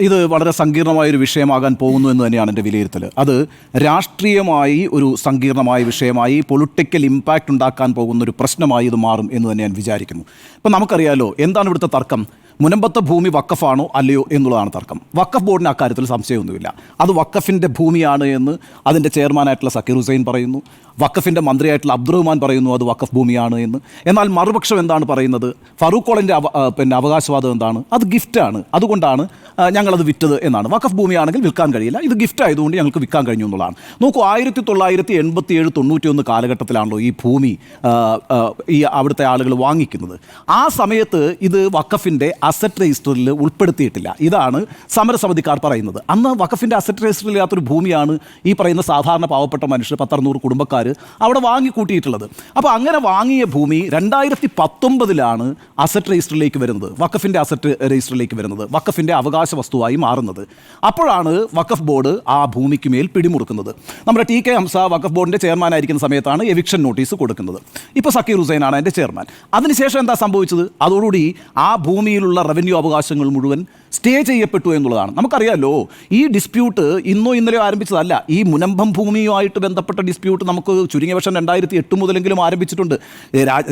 ഇത് വളരെ സങ്കീർണമായ ഒരു വിഷയമാകാൻ പോകുന്നു എന്ന് തന്നെയാണ് എന്റെ വിലയിരുത്തൽ അത് രാഷ്ട്രീയമായി ഒരു സങ്കീർണമായ വിഷയമായി പൊളിറ്റിക്കൽ ഇമ്പാക്റ്റ് ഉണ്ടാക്കാൻ പോകുന്ന ഒരു പ്രശ്നമായി ഇത് മാറും എന്ന് തന്നെ ഞാൻ വിചാരിക്കുന്നു. ഇപ്പം നമുക്കറിയാലോ എന്താണ് ഇവിടുത്തെ തർക്കം? മുനമ്പത്ത ഭൂമി വക്കഫാണോ അല്ലയോ എന്നുള്ളതാണ് തർക്കം. വക്കഫ് ബോർഡിന് അക്കാര്യത്തിൽ സംശയമൊന്നുമില്ല. അത് വക്കഫിന്റെ ഭൂമിയാണ് എന്ന് അതിന്റെ ചെയർമാനായിട്ടുള്ള സക്കീർ ഹുസൈൻ പറയുന്നു. വക്കഫിന്റെ മന്ത്രിയായിട്ടുള്ള അബ്ദുറഹ്മാൻ പറയുന്നു അത് വക്കഫ് ഭൂമിയാണ് എന്ന്. എന്നാൽ മറുപക്ഷം എന്താണ് പറയുന്നത്? ഫറൂഖ് കോളിന്റെ പിന്നെ അവകാശവാദം എന്താണ്? അത് ഗിഫ്റ്റാണ് അതുകൊണ്ടാണ് ഞങ്ങളത് വിറ്റത് എന്നാണ്. വക്കഫ് ഭൂമിയാണെങ്കിൽ വിൽക്കാൻ കഴിയില്ല. ഇത് ഗിഫ്റ്റ് ആയതുകൊണ്ട് ഞങ്ങൾക്ക് വിൽക്കാൻ കഴിഞ്ഞു എന്നുള്ളതാണ്. നോക്കൂ ആയിരത്തി തൊള്ളായിരത്തി എൺപത്തി ഏഴ് തൊണ്ണൂറ്റി ഒന്ന് കാലഘട്ടത്തിലാണല്ലോ ഈ ഭൂമി ഈ അവിടുത്തെ ആളുകൾ വാങ്ങിക്കുന്നത്. ആ സമയത്ത് ഇത് വക്കഫിന്റെ അസറ്റ് രജിസ്റ്ററിൽ ഉൾപ്പെടുത്തിയിട്ടില്ല. ഇതാണ് സമരസമിതിക്കാർ പറയുന്നത്. അന്ന് വക്കഫിന്റെ അസറ്റ് രജിസ്റ്ററിൽ ഇല്ലാത്തൊരു ഭൂമിയാണ് ഈ പറയുന്ന സാധാരണ പാവപ്പെട്ട മനുഷ്യർ പത്തറുന്നൂറ് കുടുംബക്കാർ അവിടെ വാങ്ങിക്കൂട്ടിയിട്ടുള്ളത് അപ്പോൾ അങ്ങനെ വാങ്ങിയ ഭൂമി രണ്ടായിരത്തി പത്തൊമ്പതിലാണ് അസറ്റ് രജിസ്റ്ററിലേക്ക് വരുന്നത്. വക്കഫിന്റെ അസറ്റ് രജിസ്റ്ററിലേക്ക് വരുന്നത്. വക്കഫിന്റെ അവകാശ വസ്തുവായി മാറുന്നത്. അപ്പോഴാണ് വക്കഫ് ബോർഡ് ആ ഭൂമിക്ക് മേൽ പിടിമുറുക്കുന്നത്. നമ്മുടെ ടി കെ ഹംസ വക്കഫ് ബോർഡിന്റെ ചെയർമാനായിരിക്കുന്ന സമയത്താണ് എവിക്ഷൻ നോട്ടീസ് കൊടുക്കുന്നത്. ഇപ്പോൾ സക്കീർ ഹുസൈനാണ് എന്റെ ചെയർമാൻ. അതിനുശേഷം എന്താ സംഭവിച്ചത്? അതോടുകൂടി ആ ഭൂമിയിലുള്ള റവന്യൂ അവകാശങ്ങൾ മുഴുവൻ സ്റ്റേ ചെയ്യപ്പെട്ടു എന്നുള്ളതാണ്. നമുക്കറിയാലോ ഈ ഡിസ്പ്യൂട്ട് ഇന്നോ ഇന്നലെയോ ആരംഭിച്ചതല്ല. ഈ മുനമ്പം ഭൂമിയുമായിട്ട് ബന്ധപ്പെട്ട ഡിസ്പ്യൂട്ട് നമുക്ക് ചുരുങ്ങിയ വർഷം രണ്ടായിരത്തി എട്ട് മുതലെങ്കിലും ആരംഭിച്ചിട്ടുണ്ട്.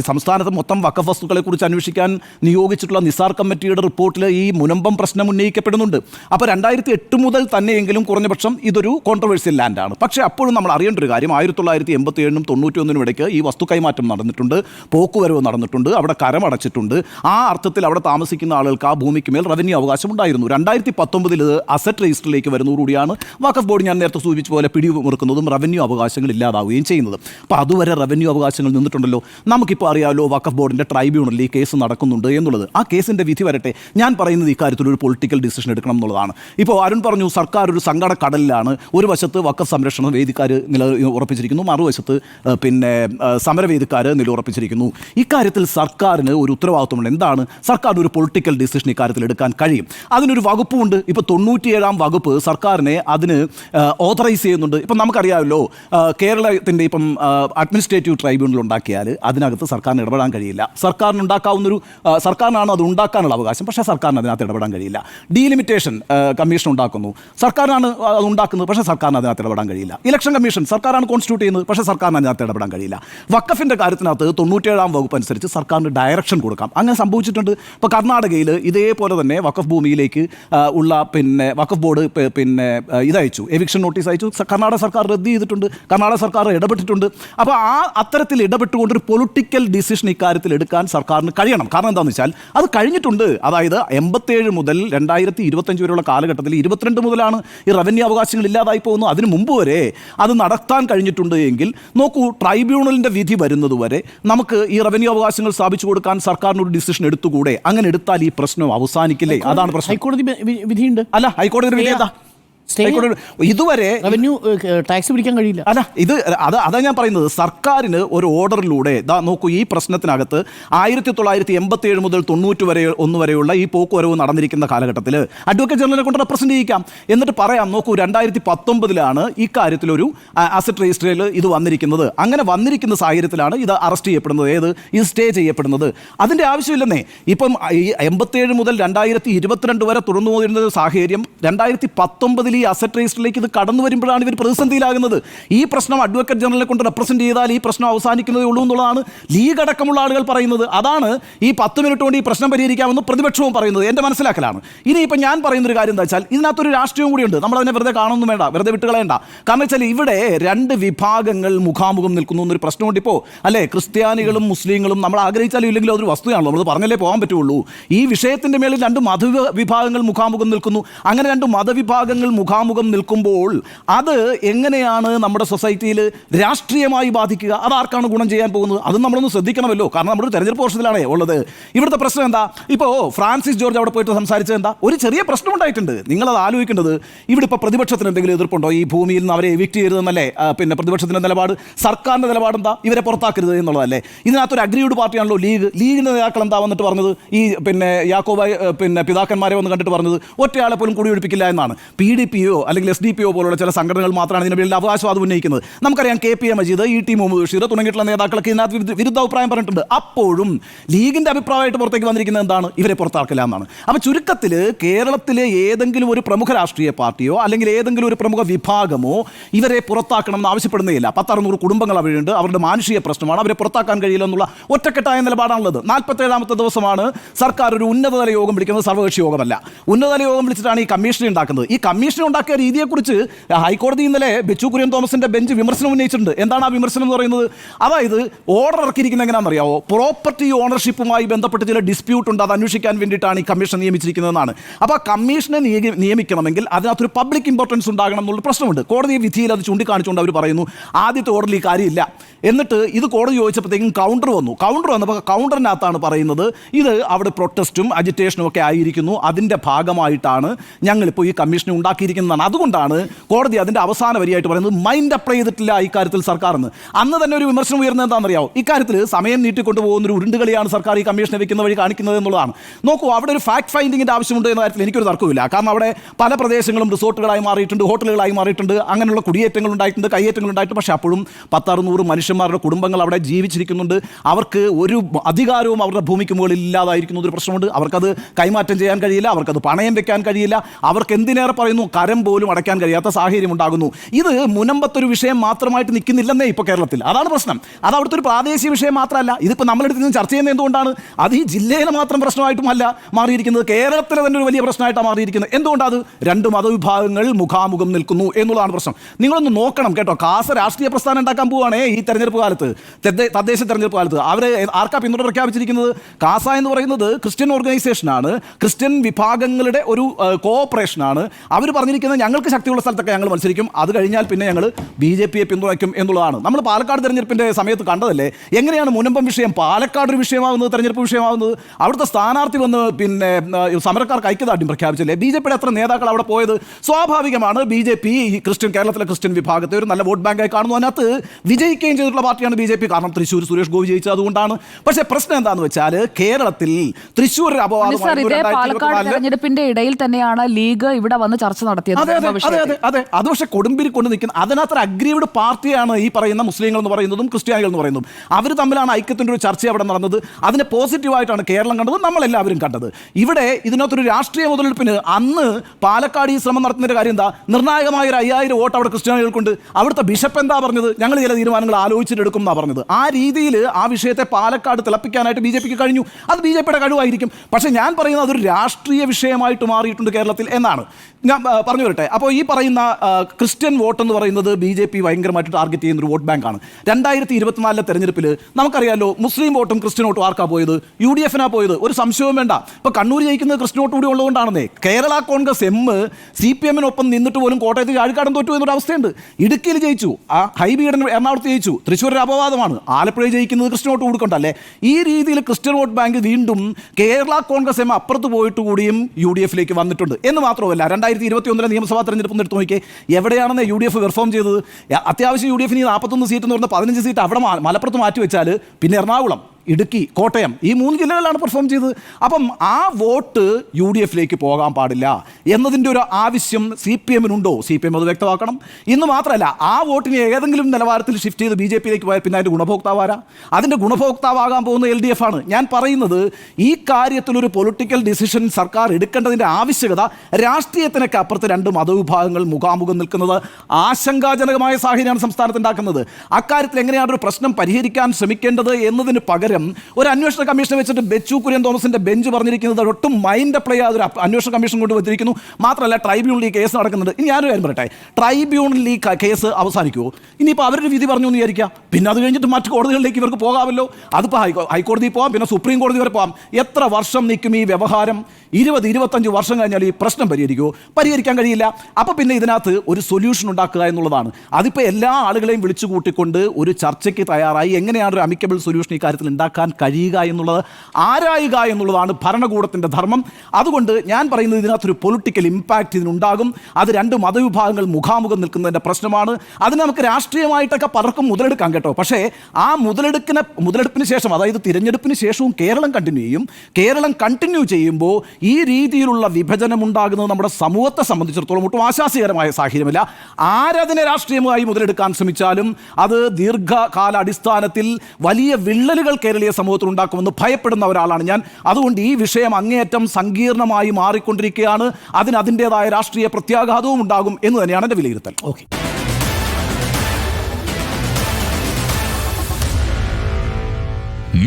സംസ്ഥാനത്ത് മൊത്തം വക്കഫ് വസ്തുക്കളെക്കുറിച്ച് അന്വേഷിക്കാൻ നിയോഗിച്ചിട്ടുള്ള നിസാർ കമ്മിറ്റിയുടെ റിപ്പോർട്ടിൽ ഈ മുനമ്പം പ്രശ്നം ഉന്നയിക്കപ്പെടുന്നുണ്ട്. അപ്പോൾ രണ്ടായിരത്തി എട്ട് മുതൽ തന്നെയെങ്കിലും കുറഞ്ഞ പക്ഷം ഇതൊരു കോൺട്രവേഴ്സ്യൽ ലാൻഡാണ്. പക്ഷേ അപ്പോഴും നമ്മൾ അറിയേണ്ട ഒരു കാര്യം ആയിരത്തി തൊള്ളായിരത്തി എൺപത്തി ഏഴിനും തൊണ്ണൂറ്റി ഒന്നിനും ഇടയ്ക്ക് ഈ വസ്തു കൈമാറ്റം നടന്നിട്ടുണ്ട് പോക്കുവരവ് നടന്നിട്ടുണ്ട് അവിടെ കരമടച്ചിട്ടുണ്ട്. ആ അർത്ഥത്തിൽ അവിടെ താമസിക്കുന്ന ആളുകൾക്ക് ആ ഭൂമിക്ക് മേൽ റവന്യൂ അവകാശം ഉണ്ടായിരുന്നു രണ്ടായിരത്തി പത്തൊമ്പതിൽ ഇത് അസറ്റ് രജിസ്റ്ററിലേക്ക് വരുന്നതോടുകൂടിയാണ് വാക്കഫ് ബോർഡ് ഞാൻ നേരത്തെ സൂചിപ്പിച്ച പോലെ പിടിമുറുക്കുന്നതും റവന്യൂ അവകാശങ്ങൾ ഇല്ലാതാവുകയും ചെയ്യുന്നത്. അപ്പോൾ അതുവരെ റവന്യൂ അവകാശങ്ങൾ നിന്നിട്ടുണ്ടല്ലോ. നമുക്കിപ്പോൾ അറിയാമല്ലോ വാക്കഫ് ബോർഡിന്റെ ട്രൈബ്യൂണലിൽ ഈ കേസ് നടക്കുന്നുണ്ട് എന്നുള്ളത്. ആ കേസിന്റെ വിധി വരട്ടെ. ഞാൻ പറയുന്നത് ഇക്കാര്യത്തിൽ ഒരു പൊളിറ്റിക്കൽ ഡിസിഷൻ എടുക്കണം എന്നുള്ളതാണ്. ഇപ്പോൾ അരുൺ പറഞ്ഞു സർക്കാർ ഒരു സങ്കട കടലിലാണ്. ഒരു വശത്ത് വക്കഫ് സംരക്ഷണ വേദിക്കാർ നില ഉറപ്പിച്ചിരിക്കുന്നു. മറുവശത്ത് പിന്നെ സമരവേദിക്കാർ നിലയുറപ്പിച്ചിരിക്കുന്നു ഇക്കാര്യത്തിൽ സർക്കാരിന് ഒരു ഉത്തരവാദിത്വമുണ്ട്. എന്താണ്? സർക്കാർ ഒരു പൊളിറ്റിക്കൽ ഡിസിഷൻ ഇക്കാര്യത്തിൽ എടുക്കാൻ കഴിയും. അതിനൊരു വകുപ്പുണ്ട് ഇപ്പോൾ തൊണ്ണൂറ്റിയേഴാം വകുപ്പ് സർക്കാരിനെ അതിന് ഓതറൈസ് ചെയ്യുന്നുണ്ട്. ഇപ്പം നമുക്കറിയാമല്ലോ കേരളത്തിന്റെ ഇപ്പം അഡ്മിനിസ്ട്രേറ്റീവ് ട്രൈബ്യൂണൽ ഉണ്ടാക്കിയാൽ അതിനകത്ത് സർക്കാരിന് ഇടപെടാൻ കഴിയില്ല. സർക്കാരിന് ഉണ്ടാക്കാവുന്നൊരു സർക്കാരിനാണ് അത് ഉണ്ടാക്കാനുള്ള അവകാശം. പക്ഷേ സർക്കാരിന് അതിനകത്ത് ഇടപെടാൻ കഴിയില്ല. ഡീലിമിറ്റേഷൻ കമ്മീഷൻ ഉണ്ടാക്കുന്നു. സർക്കാരാണ് അത് ഉണ്ടാക്കുന്നത് പക്ഷേ സർക്കാരിന് അതിനകത്ത് ഇടപെടാൻ കഴിയില്ല. ഇലക്ഷൻ കമ്മീഷൻ സർക്കാരാണ് കോൺസ്റ്റിറ്റ്യൂട്ട് ചെയ്യുന്നത് പക്ഷേ സർക്കാരിന് അതിനകത്ത് ഇടപെടാൻ കഴിയില്ല. വക്കഫിന്റെ കാര്യത്തിനകത്ത് തൊണ്ണൂറ്റേഴാം വകുപ്പ് അനുസരിച്ച് സർക്കാരിന് ഡയറക്ഷൻ കൊടുക്കാം. അങ്ങനെ സംഭവിച്ചിട്ടുണ്ട്. ഇപ്പോൾ കർണാടകയിൽ ഇതേപോലെ തന്നെ വക്കഫ് ഭൂമിയിലേക്ക് ഉള്ള പിന്നെ വഖഫ് ബോർഡ് പിന്നെ ഇതയച്ചു. എവിക്ഷൻ നോട്ടീസ് അയച്ചു. കർണാടക സർക്കാർ റദ്ദ് ചെയ്തിട്ടുണ്ട്. കർണാടക സർക്കാർ ഇടപെട്ടിട്ടുണ്ട്. അപ്പോൾ ആ അത്തരത്തിൽ ഇടപെട്ടുകൊണ്ട് ഒരു പൊളിറ്റിക്കൽ ഡിസിഷൻ ഇക്കാര്യത്തിൽ എടുക്കാൻ സർക്കാരിന് കഴിയണം. കാരണം എന്താണെന്ന് വെച്ചാൽ അത് കഴിഞ്ഞിട്ടുണ്ട്. അതായത് എൺപത്തേഴ് മുതൽ രണ്ടായിരത്തി ഇരുപത്തഞ്ച് വരെയുള്ള കാലഘട്ടത്തിൽ ഇരുപത്തിരണ്ട് മുതലാണ് ഈ റവന്യൂ അവകാശങ്ങൾ ഇല്ലാതായി പോകുന്നു അതിന് മുമ്പ് വരെ അത് നടത്താൻ കഴിഞ്ഞിട്ടുണ്ട് എങ്കിൽ നോക്കൂ ട്രൈബ്യൂണലിന്റെ വിധി വരുന്നത് വരെ നമുക്ക് ഈ റവന്യൂ അവകാശങ്ങൾ സ്ഥാപിച്ചു കൊടുക്കാൻ സർക്കാരിനൊരു ഡിസിഷൻ എടുത്തുകൂടെ? അങ്ങനെ എടുത്താൽ ഈ പ്രശ്നം അവസാനിക്കില്ലേ? അതാണ് പ്രശ്നം. ഹൈക്കോടതി വിധിയുണ്ട്. അല്ല ഹൈക്കോടതി വിധി എന്താ? ഇതുവരെ റവന്യൂ ടാക്സ് പിടിക്കാൻ കഴിയില്ല. അല്ല ഇത് അത് അതാ ഞാൻ പറയുന്നത്. സർക്കാരിന് ഒരു ഓർഡറിലൂടെ ദാ നോക്കൂ ഈ പ്രശ്നത്തിനകത്ത് ആയിരത്തി തൊള്ളായിരത്തി എൺപത്തി ഏഴ് മുതൽ തൊണ്ണൂറ്റ് വരെ ഒന്ന് വരെയുള്ള ഈ പോക്കുവരവ് നടന്നിരിക്കുന്ന കാലഘട്ടത്തിൽ അഡ്വക്കേറ്റ് ജനറലിനെ കൊണ്ട് റെപ്രസെന്റ് ചെയ്യിക്കാം. എന്നിട്ട് പറയാം നോക്കൂ രണ്ടായിരത്തി പത്തൊമ്പതിലാണ് ഇക്കാര്യത്തിലൊരു അസറ്റ് രജിസ്റ്ററിൽ ഇത് വന്നിരിക്കുന്നത്. അങ്ങനെ വന്നിരിക്കുന്ന സാഹചര്യത്തിലാണ് ഇത് അറസ്റ്റ് ചെയ്യപ്പെടുന്നത്. ഏത്? ഇത് സ്റ്റേ ചെയ്യപ്പെടുന്നത്. അതിന്റെ ആവശ്യമില്ലെന്നേ. ഇപ്പം എൺപത്തി ഏഴ് മുതൽ രണ്ടായിരത്തി ഇരുപത്തിരണ്ട് വരെ തുടർന്നു പോയിരുന്ന ഒരു സാഹചര്യം രണ്ടായിരത്തി പത്തൊമ്പതിൽ ഈ അസറ്റ് രജിസ്റ്ററിലേക്ക് ഇത് കടന്നു വരുമ്പോഴാണ് ഇവർ പ്രതിസന്ധിയിലാകുന്നത്. ഈ പ്രശ്നം അഡ്വക്കേറ്റ് ജനറലിനെ കൊണ്ട് റെപ്രസെന്റ് ചെയ്താൽ ഈ പ്രശ്നം അവസാനിക്കുന്നതേ ഉള്ളൂ എന്നുള്ളതാണ് ലീഗ് അടക്കമുള്ള ആളുകൾ പറയുന്നത്. അതാണ് ഈ പത്ത് മിനിറ്റ് കൊണ്ട് ഈ പ്രശ്നം പരിഹരിക്കാമെന്ന് പ്രതിപക്ഷവും പറയുന്നത്. എന്റെ മനസ്സിലാക്കലാണ്. ഇനിയിപ്പോൾ ഞാൻ പറയുന്നൊരു കാര്യം എന്താ വെച്ചാൽ ഇതിനകത്തൊരു രാഷ്ട്രീയവും കൂടിയുണ്ട് നമ്മളതിനെ വെറുതെ കാണുന്നു വേണ്ട. വെറുതെ വിട്ടുകളയണ്ട. കാരണം വെച്ചാൽ ഇവിടെ രണ്ട് വിഭാഗങ്ങൾ മുഖാമുഖം നിൽക്കുന്നു എന്നൊരു പ്രശ്നമുണ്ട് ഇപ്പോൾ അല്ലേ? ക്രിസ്ത്യാനികളും മുസ്ലിങ്ങളും നമ്മൾ ആഗ്രഹിച്ചാലും ഇല്ലെങ്കിലും അതൊരു വസ്തുതാണല്ലോ നമ്മൾ പറഞ്ഞല്ലേ പോകാൻ പറ്റുള്ളൂ. ഈ വിഷയത്തിന്റെ മേളിൽ രണ്ട് മതവിഭാഗങ്ങൾ മുഖാമുഖം നിൽക്കുന്നു. അങ്ങനെ രണ്ട് മതവിഭാഗങ്ങൾ മുഖാമുഖം നിൽക്കുമ്പോൾ അത് എങ്ങനെയാണ് നമ്മുടെ സൊസൈറ്റിയിൽ രാഷ്ട്രീയമായി ബാധിക്കുക? അത് ആർക്കാണ് ഗുണം ചെയ്യാൻ പോകുന്നത്? അതും നമ്മളൊന്ന് ശ്രദ്ധിക്കണമല്ലോ. കാരണം നമ്മുടെ തെരഞ്ഞെടുപ്പ് വർഷത്തിലാണ് ഉള്ളത്. ഇവിടുത്തെ പ്രശ്നം എന്താ? ഇപ്പോൾ ഫ്രാൻസിസ് ജോർജ് അവിടെ പോയിട്ട് സംസാരിച്ചത് എന്താ? ഒരു ചെറിയ പ്രശ്നം ഉണ്ടായിട്ടുണ്ട്. നിങ്ങളത് ആലോചിക്കേണ്ടത് ഇവിടെ ഇപ്പോൾ പ്രതിപക്ഷത്തിന് എന്തെങ്കിലും എതിർപ്പുണ്ടോ? ഈ ഭൂമിയിൽ നിന്ന് അവരെ എവിക്റ്റ് ചെയ്യരുതെന്നല്ലേ? പിന്നെ പ്രതിപക്ഷത്തിന്റെ നിലപാട് സർക്കാരിന്റെ നിലപാടെന്താ? ഇവരെ പുറത്താക്കരുത് എന്നുള്ളതല്ലേ? ഇതിനകത്തൊരു അഗ്രീഡ് പാർട്ടിയാണല്ലോ ലീഗ്. ലീഗിന്റെ നേതാക്കൾ എന്താ വന്നിട്ട് പറഞ്ഞത്? ഈ പിന്നെ യാക്കോബായി പിന്നെ പിതാക്കന്മാരെ വന്ന് കണ്ടിട്ട് പറഞ്ഞത് ഒറ്റയാളെ പോലും കുടിയൊഴിപ്പിക്കില്ല എന്നാണ്. P D P P O അല്ലെങ്കിൽ എസ് ഡി പി ഒ പോലുള്ള ചില സംഘടനകൾ മാത്രമാണ് ഇതിന് പേരിൽ അവകാശവാദം ഉന്നയിക്കുന്നത്. നമുക്കറിയാം K P A Majeed E T Muhammad Basheer തുടങ്ങിയിട്ടുള്ള നേതാക്കളൊക്കെ ഇതിനകത്ത് വിരുദ്ധ- അഭിപ്രായം പറഞ്ഞിട്ടുണ്ട്. അപ്പോഴും ലീഗിന്റെ അഭിപ്രായമായിട്ട് പുറത്തേക്ക് വന്നിരിക്കുന്നത് എന്താണ്? ഇവരെ പുറത്താക്കില്ല എന്നാണ്. അപ്പോൾ ചുരുക്കത്തിൽ കേരളത്തിലെ ഏതെങ്കിലും ഒരു പ്രമുഖ രാഷ്ട്രീയ പാർട്ടിയോ അല്ലെങ്കിൽ ഏതെങ്കിലും ഒരു പ്രമുഖ വിഭാഗമോ ഇവരെ പുറത്താക്കണം എന്ന് ആവശ്യപ്പെടുന്നേയില്ല. പത്തറുന്നൂറ് കുടുംബങ്ങൾ അവിടെയുണ്ട് അവരുടെ മാനുഷിക പ്രശ്നമാണ്. അവരെ പുറത്താക്കാൻ കഴിയില്ല എന്നുള്ള ഒറ്റക്കെട്ടായ നിലപാടാണുള്ളത്. നാൽപ്പത്തേഴാമത്തെ ദിവസമാണ് സർക്കാർ ഒരു ഉന്നതതല യോഗം വിളിക്കുന്നത്. സർവകക്ഷി യോഗമല്ല. ഉന്നതതല യോഗം വിളിച്ചിട്ടാണ് ഈ കമ്മീഷൻ ഉണ്ടാക്കുന്നത്. ഈ കമ്മീഷൻ ഉണ്ടാക്കിയ രീതിയെക്കുറിച്ച് ഹൈക്കോടതി ഇന്നലെ ബെച്ചു കുര്യൻ തോമസിന്റെ ബെഞ്ച് വിമർശനം ഉന്നയിച്ചിട്ടുണ്ട്. എന്താണ് ആ വിമർശനം എന്ന് പറയുന്നത്? അതായത് ഓർഡർ ഇറക്കിയിരിക്കുന്ന എങ്ങനെയാണെന്ന് അറിയാവോ? പ്രോപ്പർട്ടി ഓണർഷിപ്പുമായി ബന്ധപ്പെട്ട് ചില ഡിസ്പ്യൂട്ട് ഉണ്ട് അത് അന്വേഷിക്കാൻ വേണ്ടിയിട്ടാണ് ഈ കമ്മീഷൻ നിയമിച്ചിരിക്കുന്നതെന്നാണ്. അപ്പോൾ ആ കമ്മീഷനെ നിയ- നിയമിക്കണമെങ്കിൽ അതിനകത്തൊരു പബ്ലിക് ഇമ്പോർട്ടൻസ് ഉണ്ടാകണം എന്നുള്ള പ്രശ്നമുണ്ട്. കോടതി വിധിയിൽ അത് ചൂണ്ടിക്കാണിച്ചുകൊണ്ട് അവർ പറയുന്നു ആദ്യത്തെ ഓർഡറിൽ ഈ കാര്യമില്ല. എന്നിട്ട് ഇത് കോടതി ചോദിച്ചപ്പോഴത്തേക്കും കൗണ്ടർ വന്നു. കൗണ്ടർ വന്നപ്പോൾ കൗണ്ടറിനകത്താണ് പറയുന്നത് ഇത് അവിടെ പ്രൊട്ടസ്റ്റും അജിറ്റേഷനും ഒക്കെ ആയിരിക്കുന്നു. അതിന്റെ ഭാഗമായിട്ടാണ് ഞങ്ങളിപ്പോൾ ഈ കമ്മീഷനെ ഉണ്ടാക്കിയിരിക്കുന്നതാണ് അതുകൊണ്ടാണ് കോടതി അതിന്റെ അവസാന വരിയായിട്ട് പറയുന്നത് മൈൻഡ് അപ്ലൈ ചെയ്തിട്ടില്ല ഇക്കാര്യത്തിൽ സർക്കാർ എന്ന് അന്ന് തന്നെ ഒരു വിമർശനം ഉയർന്നത് എന്താണെന്നറിയാമോ ഇക്കാര്യത്തിൽ സമയം നീട്ടിക്കൊണ്ടു പോകുന്ന ഒരു ഉരുണ്ടുകളിയാണ് സർക്കാർ ഈ കമ്മീഷനെ വെക്കുന്ന വഴി കാണിക്കുന്നത് എന്നുള്ളതാണ്. നോക്കൂ അവിടെ ഒരു ഫാക്ട് ഫൈൻഡിങ്ങിന്റെ ആവശ്യമുണ്ട് എന്ന കാര്യത്തിൽ എനിക്കൊരു തർക്കമില്ല കാരണം അവിടെ പല പ്രദേശങ്ങളും റിസോർട്ടുകളായി മാറിയിട്ടുണ്ട് ഹോട്ടലുകളായി മാറിയിട്ടുണ്ട്. അങ്ങനെയുള്ള കുടിയേറ്റങ്ങൾ ഉണ്ടായിട്ടുണ്ട് കയ്യേറ്റങ്ങൾ ഉണ്ടായിട്ടുണ്ട്. പക്ഷേ അപ്പോഴും പത്തറുന്നൂറ് മനുഷ്യന്മാരുടെ കുടുംബങ്ങൾ അവിടെ ജീവിച്ചിരിക്കുന്നുണ്ട്. അവർക്ക് ഒരു അധികാരവും അവരുടെ ഭൂമിക്ക് മുകളിൽ ഇല്ലാതായിരിക്കുന്ന ഒരു പ്രശ്നമുണ്ട്. അവർക്കത് കൈമാറ്റം ചെയ്യാൻ കഴിയില്ല അവർക്കത് പണയം വെക്കാൻ കഴിയില്ല. അവർക്ക് എന്തിനേറെ പറയുന്നു? കരം പോലും അടയ്ക്കാൻ കഴിയാത്ത സാഹചര്യം ഉണ്ടാകുന്നു. ഇത് മുനമ്പത്തൊരു വിഷയം മാത്രമായിട്ട് നിൽക്കുന്നില്ലെന്നേ ഇപ്പോൾ കേരളത്തിൽ. അതാണ് പ്രശ്നം. അത് അവിടുത്തെ ഒരു പ്രാദേശിക വിഷയം മാത്രമല്ല. ഇതിപ്പോൾ നമ്മളെടുത്ത് നിന്ന് ചർച്ച ചെയ്യുന്നത് എന്തുകൊണ്ടാണ്? അത് ഈ ജില്ലയിലെ മാത്രം പ്രശ്നമായിട്ടുമല്ല മാറിയിരിക്കുന്നത്. കേരളത്തിലെ തന്നെ ഒരു വലിയ പ്രശ്നമായിട്ടാണ് മാറിയിരിക്കുന്നത്. എന്തുകൊണ്ടാണ് അത്? രണ്ട് മതവിഭാഗങ്ങൾ മുഖാമുഖം നിൽക്കുന്നു എന്നുള്ളതാണ് പ്രശ്നം. നിങ്ങളൊന്ന് നോക്കണം കേട്ടോ. കാസ രാഷ്ട്രീയ പ്രസ്ഥാനം ഉണ്ടാക്കാൻ പോവുകയാണേ ഈ തെരഞ്ഞെടുപ്പ് കാലത്ത്. തദ്ദേ- തദ്ദേശ തെരഞ്ഞെടുപ്പ് കാലത്ത്. അവർ ആർക്കാ പിന്തുണ പ്രഖ്യാപിച്ചിരിക്കുന്നത്? കാസ എന്ന് പറയുന്നത് ക്രിസ്ത്യൻ ഓർഗനൈസേഷനാണ്. ക്രിസ്ത്യൻ വിഭാഗങ്ങളുടെ ഒരു കോഓപ്പറേഷനാണ്. അവർ പറഞ്ഞിരിക്കുന്നത് ഞങ്ങൾക്ക് ശക്തിയുള്ള സ്ഥലത്തൊക്കെ ഞങ്ങൾ മത്സരിക്കും. അത് കഴിഞ്ഞാൽ പിന്നെ ഞങ്ങൾ ബി ജെ പിയെ പിന്തുണയ്ക്കും എന്നുള്ളതാണ്. നമ്മൾ പാലക്കാട് തെരഞ്ഞെടുപ്പിന്റെ സമയത്ത് കണ്ടതല്ലേ? എങ്ങനെയാണ് മുനമ്പം വിഷയം പാലക്കാട് ഒരു വിഷയമാവുന്നത് തെരഞ്ഞെടുപ്പ് വിഷയമാവുന്നത്? അവിടുത്തെ സ്ഥാനാർത്ഥി വന്ന് പിന്നെ സമരക്കാർ സമരക്കാർക്ക് ഐക്യദാർഢ്യം പ്രഖ്യാപിച്ചില്ലേ? ബി ജെ പിയുടെ എത്ര നേതാക്കൾ അവിടെ പോയത്? സ്വാഭാവികമാണ് ബി ജെ പി ക്രിസ്ത്യൻ കേരളത്തിലെ ക്രിസ്ത്യൻ വിഭാഗത്തെ ഒരു നല്ല വോട്ട് ബാങ്കായി കാണുന്നു. അതിനകത്ത് വിജയിക്കുകയും ചെയ്തിട്ടുള്ള പാർട്ടിയാണ് ബി ജെ പി. കാരണം തൃശ്ശൂർ സുരേഷ് ഗോപി ജയിച്ചത് അതുകൊണ്ടാണ്. പക്ഷേ പ്രശ്നം എന്താണെന്ന് വെച്ചാൽ കേരളത്തിൽ തൃശ്ശൂർ നിസാർ പാലക്കാട് അപവാദം തെരഞ്ഞെടുപ്പിന്റെ ഇടയിൽ തന്നെയാണ് ലീഗ് ഇവിടെ വന്ന് ചർച്ച നടത്തിയത് അതെ അതെ അതെ. അതെ അതെ. അത് പക്ഷെ കൊടുമ്പിരി കൊണ്ട് നിൽക്കുന്ന അതിനകത്ത് അഗ്രീവ്ഡ് പാർട്ടിയാണ് ഈ പറയുന്ന മുസ്ലിങ്ങൾ എന്ന് പറയുന്നതും ക്രിസ്ത്യാനികൾ എന്ന് പറയുന്നതും. അവർ തമ്മിലാണ് ഐക്യത്തിന്റെ ഒരു ചർച്ച അവിടെ നടന്നത്. അതിനെ പോസിറ്റീവായിട്ടാണ് കേരളം കണ്ടത് നമ്മളെല്ലാവരും കണ്ടത്. ഇവിടെ ഇതിനകത്തൊരു രാഷ്ട്രീയ മുതലെടുപ്പിന് അന്ന് പാലക്കാട് ഈ ശ്രമം നടത്തുന്നൊരു കാര്യം എന്താ? നിർണായകമായ ഒരു അയ്യായിരം വോട്ട് അവിടെ ക്രിസ്ത്യാനികൾക്കുണ്ട്. അവിടുത്തെ ബിഷപ്പ് എന്താ പറഞ്ഞത്? ഞങ്ങൾ ചില തീരുമാനങ്ങൾ ആലോചിച്ചിട്ടെടുക്കും എന്നാ പറഞ്ഞത്. ആ രീതിയിൽ ആ വിഷയത്തെ പാലക്കാട് തിളപ്പിക്കാനായിട്ട് ബി ജെ പിക്ക് കഴിഞ്ഞു. അത് ബി ജെ പിയുടെ കഴിവായിരിക്കും. പക്ഷേ ഞാൻ പറയുന്നത് അതൊരു രാഷ്ട്രീയ വിഷയമായിട്ട് മാറിയിട്ടുണ്ട് കേരളത്തിൽ എന്നാണ്. ഞാൻ പറഞ്ഞു വരട്ടെ. അപ്പോൾ ഈ പറയുന്ന ക്രിസ്ത്യൻ വോട്ട് എന്ന് പറയുന്നത് ബി ജെ പി ഭയങ്കരമായിട്ട് ടാർഗറ്റ് ചെയ്യുന്ന ഒരു വോട്ട് ബാങ്കാണ് രണ്ടായിരത്തി ഇരുപത്തിനാലിലെ തെരഞ്ഞെടുപ്പിൽ നമുക്കറിയാലോ മുസ്ലിം വോട്ടും ക്രിസ്ത്യൻ വോട്ടും ആർക്കാ പോയത്? യു ഡി എഫിനാ പോയത്. ഒരു സംശയവും വേണ്ട. ഇപ്പോൾ കണ്ണൂർ ജയിക്കുന്നത് ക്രിസ്ത്യൻ വോട്ട് കൂടി ഉള്ളതുകൊണ്ടാണെന്നേ. Kerala Congress M C P എമ്മിനൊപ്പം നിന്നിട്ട് പോലും കോട്ടയത്ത് ആഴ്ക്കാടം തോറ്റു എന്നൊരു അവസ്ഥയുണ്ട്. ഇടുക്കിയിൽ ജയിച്ചു. ആ ഹൈബീഡൻ എറണാകുളത്ത് ജയിച്ചു. തൃശ്ശൂർ ഒരു അപവാദമാണ്. ആലപ്പുഴ ജയിക്കുന്നത് ക്രിസ്ത്യൻ വോട്ട് കൊടുക്കണ്ടല്ലേ ഈ രീതിയിൽ ക്രിസ്ത്യൻ വോട്ട് ബാങ്ക് വീണ്ടും കേരള കോൺഗ്രസ് എം അപ്പുറത്ത് പോയിട്ട് കൂടിയും യു ഡി എഫിലേക്ക് വന്നിട്ടുണ്ട്. എന്ന് മാത്രമല്ല രണ്ടായിരത്തി ഇരുപത്തി ഒന്നിലെ നിയമസഭാ തെരഞ്ഞെടുപ്പ് എടുത്ത് നോക്കിയേ എവിടെയാണെന്ന് യു ഡി എഫ് പെർഫോം ചെയ്തത്? അത്യാവശ്യം യു ഡി എഫിന് നാൽപ്പത്തൊന്ന് സീറ്റ് എന്ന് പറഞ്ഞാൽ പതിനഞ്ച് സീറ്റ് അവിടെ മലപ്പുറത്ത് മാറ്റി വെച്ചാൽ പിന്നെ എറണാകുളം. ഇടുക്കി കോട്ടയം ഈ മൂന്ന് ജില്ലകളിലാണ് പെർഫോം ചെയ്തത്. അപ്പം ആ വോട്ട് യു ഡി എഫിലേക്ക് പോകാൻ പാടില്ല എന്നതിന്റെ ഒരു ആവശ്യം സി പി എമ്മിനുണ്ടോ? സി പി എം അത് വ്യക്തമാക്കണം. ഇന്ന് മാത്രമല്ല ആ വോട്ടിനെ ഏതെങ്കിലും നിലവാരത്തിൽ ഷിഫ്റ്റ് ചെയ്ത് ബി ജെ പിയിലേക്ക് പോയാൽ പിന്നെ അതിന്റെ ഗുണഭോക്താവാരാ അതിന്റെ ഗുണഭോക്താവാകാൻ പോകുന്ന എൽ ഡി എഫ് ആണ്. ഞാൻ പറയുന്നത് ഈ കാര്യത്തിൽ ഒരു പൊളിറ്റിക്കൽ ഡിസിഷൻ സർക്കാർ എടുക്കേണ്ടതിന്റെ ആവശ്യകത രാഷ്ട്രീയത്തിനൊക്കെ അപ്പുറത്ത് രണ്ട് മതവിഭാഗങ്ങൾ മുഖാമുഖം നിൽക്കുന്നത് ആശങ്കാജനകമായ സാഹചര്യമാണ് സംസ്ഥാനത്ത് ഉണ്ടാക്കുന്നത്. അക്കാര്യത്തിൽ എങ്ങനെയാണ് ഒരു പ്രശ്നം പരിഹരിക്കാൻ ശ്രമിക്കേണ്ടത് എന്നതിന് പകരം ഒരു അന്വേഷണ കമ്മീഷൻ വെച്ചിട്ട് ബെച്ചു കുര്യൻ തോമസിന്റെ ബെഞ്ച് പറഞ്ഞിരിക്കുന്നത് ഒട്ടും മൈൻഡ് അപ്ലൈ ചെയ്യാതെ ഒരു അന്വേഷണ കമ്മീഷൻ കൊണ്ട് വെച്ചിരിക്കുന്നു. മാത്രമല്ല ട്രൈബ്യൂണൽ ഈ കേസ് നടക്കുന്നുണ്ട് ഇനി ഞാനൊരു കാര്യം പറയട്ടെ. ട്രൈബ്യൂണലിൽ ഈ കേസ് അവസാനിക്കുമോ ഇനിയിപ്പോൾ അവരൊരു വിധി പറഞ്ഞു എന്ന് വിചാരിക്കാം പിന്നെ അത് കഴിഞ്ഞിട്ട് മറ്റു കോടതികളിലേക്ക് ഇവർക്ക് പോകാമല്ലോ. അതിപ്പോൾ ഹൈക്കോ ഹൈക്കോടതി പോകാം പിന്നെ സുപ്രീം കോടതി വരെ പോകാം എത്ര വർഷം നിൽക്കും ഈ വ്യവഹാരം? ഇരുപത് ഇരുപത്തഞ്ച് വർഷം കഴിഞ്ഞാൽ ഈ പ്രശ്നം പരിഹരിക്കുമോ പരിഹരിക്കാൻ കഴിയില്ല. അപ്പോൾ പിന്നെ ഇതിനകത്ത് ഒരു സൊല്യൂഷൻ ഉണ്ടാക്കുക എന്നുള്ളതാണ്. അതിപ്പോൾ എല്ലാ ആളുകളെയും വിളിച്ചു കൂട്ടിക്കൊണ്ട് ഒരു ചർച്ചയ്ക്ക് തയ്യാറായി. എങ്ങനെയാണ് ഒരു അമിക്കബിൾ സൊല്യൂഷൻ ഈ കാര്യത്തിൽ ഉണ്ടാക്കാൻ കഴിയുക എന്നുള്ളത് ആരായുക എന്നുള്ളതാണ് ഭരണകൂടത്തിന്റെ ധർമ്മം. അതുകൊണ്ട് ഞാൻ പറയുന്നത് ഇതിനകത്തൊരു പൊളിറ്റിക്കൽ ഇമ്പാക്റ്റ് ഇതിനുണ്ടാകും. അത് രണ്ട് മതവിഭാഗങ്ങൾ മുഖാമുഖം നിൽക്കുന്നതിന്റെ പ്രശ്നമാണ്. അതിന് നമുക്ക് രാഷ്ട്രീയമായിട്ടൊക്കെ പലർക്കും മുതലെടുക്കാം കേട്ടോ. പക്ഷേ ആ മുതലെടുക്കിനെ മുതലെടുപ്പിന് ശേഷം അതായത് തിരഞ്ഞെടുപ്പിന് ശേഷവും കേരളം കണ്ടിന്യൂ ചെയ്യും. കേരളം കണ്ടിന്യൂ ചെയ്യുമ്പോൾ ഈ രീതിയിലുള്ള വിഭജനം ഉണ്ടാകുന്നത് നമ്മുടെ സമൂഹത്തെ സംബന്ധിച്ചിടത്തോളം ഒട്ടും ആശാസ്യകരമായ സാഹചര്യമല്ല. ആരതിനെ രാഷ്ട്രീയമായി മുതലെടുക്കാൻ ശ്രമിച്ചാലും അത് ദീർഘകാല അടിസ്ഥാനത്തിൽ വലിയ വിള്ളലുകൾ കേരളീയ സമൂഹത്തിൽ ഉണ്ടാക്കുമെന്ന് ഭയപ്പെടുന്ന ഒരാളാണ് ഞാൻ. അതുകൊണ്ട് ഈ വിഷയം അങ്ങേയറ്റം സങ്കീർണമായി മാറിക്കൊണ്ടിരിക്കുകയാണ്. അതിന് അതിന്റെതായ രാഷ്ട്രീയ പ്രത്യാഘാതവും ഉണ്ടാകും എന്ന് തന്നെയാണ് എന്റെ വിലയിരുത്തൽ. ഓക്കെ.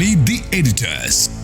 Meet the editors.